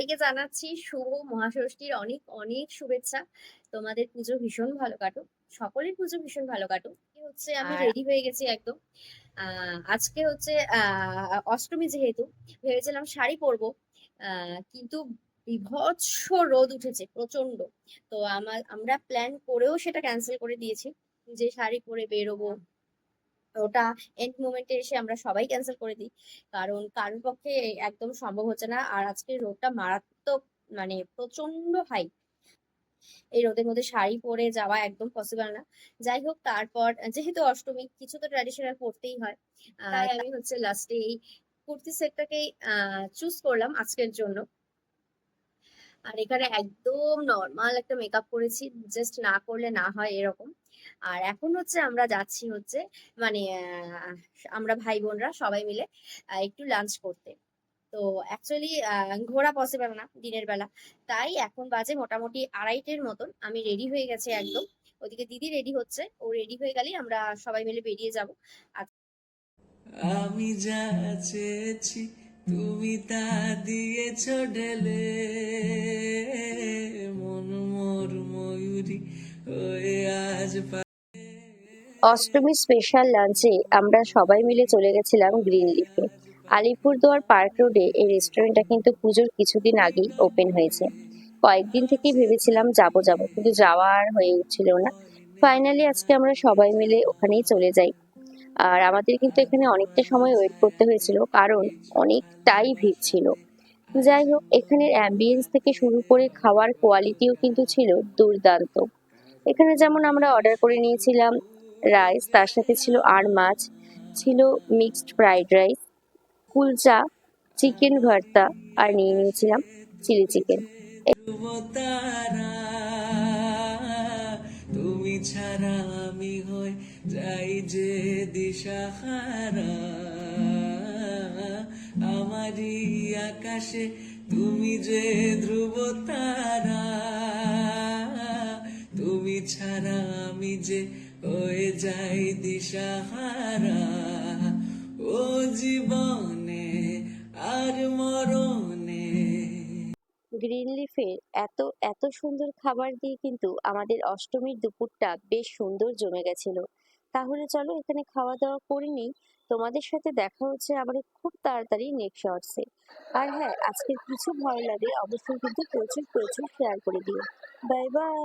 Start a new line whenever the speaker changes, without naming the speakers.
সবাইকে জানাচ্ছি শুভ মহাষষ্ঠীর অনেক অনেক শুভেচ্ছা। তোমাদের পুজো ভীষণ ভালো কাটুক সকলের পুজো ভীষণ ভালো কাটুক। কি হচ্ছে আমি রেডি হয়ে গেছি একদম। আহ আজকে হচ্ছে আহ অষ্টমী যেহেতু ভেবেছিলাম শাড়ি পরবো আহ কিন্তু বিভৎস রোদ উঠেছে প্রচণ্ড তো আমার আমরা প্ল্যান করেও সেটা ক্যান্সেল করে দিয়েছি যে শাড়ি পরে বেরোবো। ওটা এন্ড মোমেন্টে এসে আমরা সবাই ক্যান্সেল করে দিই। কারণ কারোর পক্ষে একদম সম্ভব হচ্ছে না। আর আজকে রোদটা মারাত্মক মানে প্রচণ্ড হাই এই রোদের মধ্যে শাড়ি পরে যাওয়া একদম পসিবল না। যাই হোক তারপর যেহেতু অষ্টমী কিছু তো ট্র্যাডিশনাল পড়তেই হয়। তাই আমি হচ্ছে লাস্টে এই কুর্তি সেটটাকেই চুজ করলাম আজকের জন্য। আর এখানে একদম নর্মাল একটা মেকআপ করেছি। জাস্ট না করলে না হয় এরকম। আর এখন হচ্ছে আমরা যাচ্ছি হচ্ছে মানে আমরা ভাই বোনরা সবাই মিলে একটু লাঞ্চ করতে। তো অ্যাকচুয়ালি ঘোরা পসিবল না দিনের বেলা। তাই এখন বাজে মোটামুটি আড়াইটের মতন। আমি রেডি হয়ে গেছি একদম। ওদিকে দিদি রেডি হচ্ছে। ও রেডি হয়ে গেলেই আমরা সবাই মিলে বেরিয়ে যাব।
আমি যা চেয়েছি, তুমি তা দিয়েছ ঢেলে। মন মোর ময়ূরী হয়ে আজ
অষ্টমী স্পেশাল লাঞ্চে আমরা সবাই মিলে চলে গেছিলাম গ্রিন লিফে আলিপুরদুয়ার পার্ক রোডে এই রেস্টুরেন্টটা কিন্তু পুজোর কিছুদিন আগেই ওপেন হয়েছে। কয়েকদিন থেকেই ভেবেছিলাম যাব যাব, কিন্তু যাওয়া আর হয়ে উঠছিল না। ফাইনালি আজকে আমরা সবাই মিলে ওখানেই চলে যাই। আর আমাদের কিন্তু এখানে অনেকটা সময় ওয়েট করতে হয়েছিল, কারণ অনেকটাই ভিড় ছিল। যাই হোক, এখানের অ্যাম্বিয়েন্স থেকে শুরু করে খাওয়ার কোয়ালিটিও কিন্তু ছিল দুর্দান্ত। এখানে যেমন আমরা অর্ডার করে নিয়েছিলাম রাইস তার সাথে ছিল আর মাছ, ছিল mixed fried rice kulcha chicken bharta, আর নিয়ে নিয়েছিলাম চিলি চিকেন
তুমি ছাড়া আমি হই যাই যে আমারই আকাশে তুমি যে ধ্রুব তারা তুমি ছাড়া আমি যে হয়ে যাই দিশাহারা। ও জীবনে আর মরণে।
গ্রিন লিফের এত এত সুন্দর খাবার দিয়ে কিন্তু আমাদের অষ্টমীর দুপুরটা বেশ সুন্দর জমে গেছিল। তাহলে চলো এখানে খাওয়া দাওয়া করে নিই। তোমাদের সাথে দেখা হচ্ছে আবার খুব তাড়াতাড়ি নেক্সট শর্টসে আর হ্যাঁ আজকের কিছু ভয় লাগে, অবশ্যই কিন্তু প্রচুর প্রচুর শেয়ার করে দিও। Bye bye